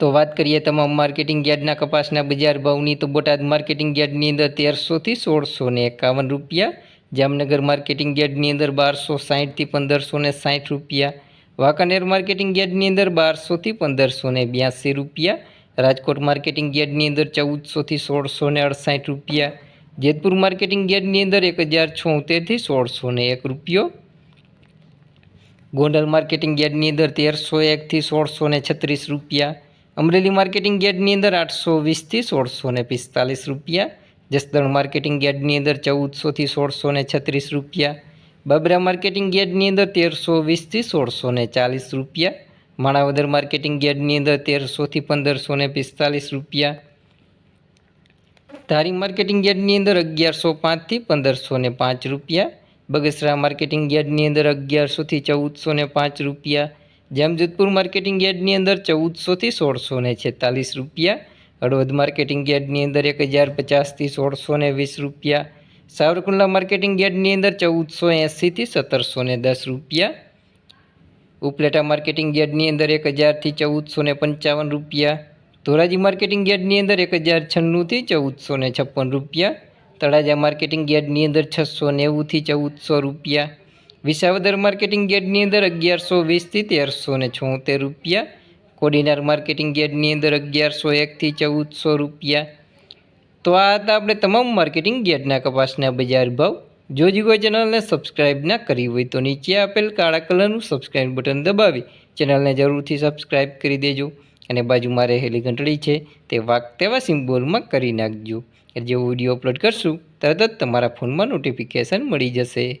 તો વાત કરીએ તમામ માર્કેટિંગ યાર્ડના કપાસના બજાર ભાવની, તો બોટાદ માર્કેટિંગ યાર્ડની અંદર તેરસોથી સોળસો ને એકાવન રૂપિયા, જામનગર માર્કેટિંગ યાર્ડની અંદર બારસો સાહીઠથી પંદરસો ને સાહીઠ રૂપિયા, વાંકાનેર માર્કેટિંગ યાર્ડની અંદર બારસોથી પંદરસો ને બ્યાસી રૂપિયા, રાજકોટ માર્કેટિંગ યાર્ડની અંદર ચૌદસોથી સોળસો ને અડસાઠ રૂપિયા, જેતપુર માર્કેટિંગ યાર્ડની અંદર એક હજાર છોતેરથી સોળસો ને એક રૂપિયો, ગોંડલ માર્કેટિંગ યાર્ડની અંદર તેરસો એકથી સોળસો ને છત્રીસ રૂપિયા અમરેલી માર્કેટિંગ યાર્ડની અંદર આઠસો વીસથી સોળસો ને પિસ્તાલીસ રૂપિયા. જસદણ માર્કેટિંગ યાર્ડની અંદર ચૌદસોથી સોળસો ને છત્રીસ રૂપિયા. બાબરા માર્કેટિંગ યાર્ડની અંદર તેરસો વીસથી સોળસો ને ચાલીસ રૂપિયા. માણાવદર માર્કેટિંગ યાર્ડની અંદર તેરસોથી પંદરસો ને પિસ્તાલીસ રૂપિયા. ધારી માર્કેટિંગ યાર્ડની અંદર અગિયારસો પાંચથી પંદરસો ને પાંચ રૂપિયા. બગસરા માર્કેટિંગ યાર્ડની અંદર અગિયારસોથી ચૌદસો ને પાંચ રૂપિયા. જામજોધપુર માર્કેટિંગ યાર્ડની અંદર ચૌદસોથી સોળસો ને છેતાલીસ રૂપિયા, હળવદ માર્કેટિંગ યાર્ડની અંદર એક હજાર પચાસથી સોળસો ને વીસ રૂપિયા, સાવરકુંડલા માર્કેટિંગ યાર્ડની અંદર ચૌદસો એંસીથી સત્તરસો ને દસ રૂપિયા, ઉપલેટા માર્કેટિંગ યાર્ડની અંદર એક હજારથી ચૌદસો ને પંચાવન રૂપિયા, ધોરાજી માર્કેટિંગ યાર્ડની અંદર એક હજાર છન્નુંથી ચૌદસો ને છપ્પન રૂપિયા, તળાજા માર્કેટિંગ યાર્ડની અંદર છસો નેવુંથી ચૌદસો રૂપિયા વિસાવદર માર્કેટિંગ યાર્ડની અંદર અગિયારસો વીસથી તેરસો ને છોતેર રૂપિયા. કોડીનાર માર્કેટિંગ યાર્ડની અંદર અગિયારસો એકથી ચૌદસો રૂપિયા. તો આ હતા આપણે તમામ માર્કેટિંગ યાર્ડના કપાસના બજાર ભાવ. જો હજી કોઈ ચેનલને સબસ્ક્રાઇબ ના કરી હોય તો નીચે આપેલ કાળા કલરનું સબસ્ક્રાઇબ બટન દબાવી. ચેનલને જરૂરથી સબસ્ક્રાઇબ કરી દેજો. અને બાજુમાં રહેલી ઘંટડી છે તે વાક તેવા સિમ્બોલમાં કરી નાખજો. જેવો વીડિયો અપલોડ કરશું, તરત જ તમારા ફોનમાં નોટિફિકેશન મળી જશે.